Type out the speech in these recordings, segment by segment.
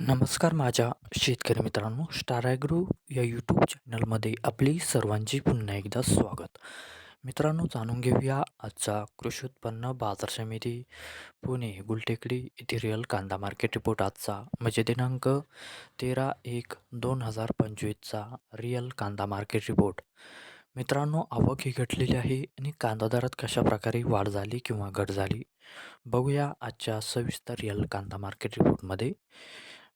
नमस्कार माझ्या शेतकरी मित्रांनो स्टार ॲग्रो या यूट्यूब चॅनलमध्ये आपली सर्वांची पुन्हा एकदा स्वागत. मित्रांनो जाणून घेऊया आजचा कृषी उत्पन्न बाजार समिती पुणे गुलटेकडी इथे रिअल कांदा मार्केट रिपोर्ट आजचा. म्हणजे दिनांक तेरा एक दोन हजार पंचवीसचा रिअल कांदा मार्केट रिपोर्ट मित्रांनो आवक ही घटलेली आहे आणि कांदा दरात कशा प्रकारे वाढ झाली किंवा घट झाली बघूया आजच्या सविस्तर रिअल कांदा मार्केट रिपोर्टमध्ये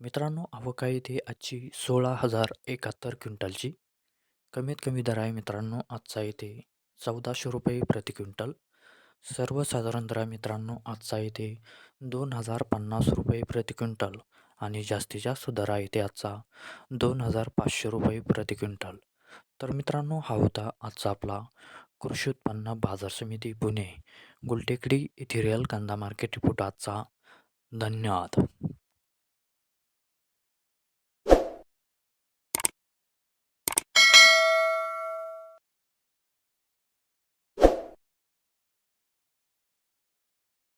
मित्रांनो आवक आहे ते आजची सोळा हजार एकाहत्तर क्विंटलची. कमीत कमी दर आहे मित्रांनो आजचा येथे चौदाशे रुपये प्रति क्विंटल. सर्वसाधारण दर आहे मित्रांनो आजचा येथे दोन हजार पन्नास रुपये प्रति क्विंटल आणि जास्तीत जास्त दर आहे ते आजचा दोन हजार पाचशे रुपये प्रति क्विंटल. तर मित्रांनो हा होता आजचा आपला कृषी उत्पन्न बाजार समिती पुणे गुलटेकडी इथिरियल कांदा मार्केट रिपोर्ट आजचा. धन्यवाद.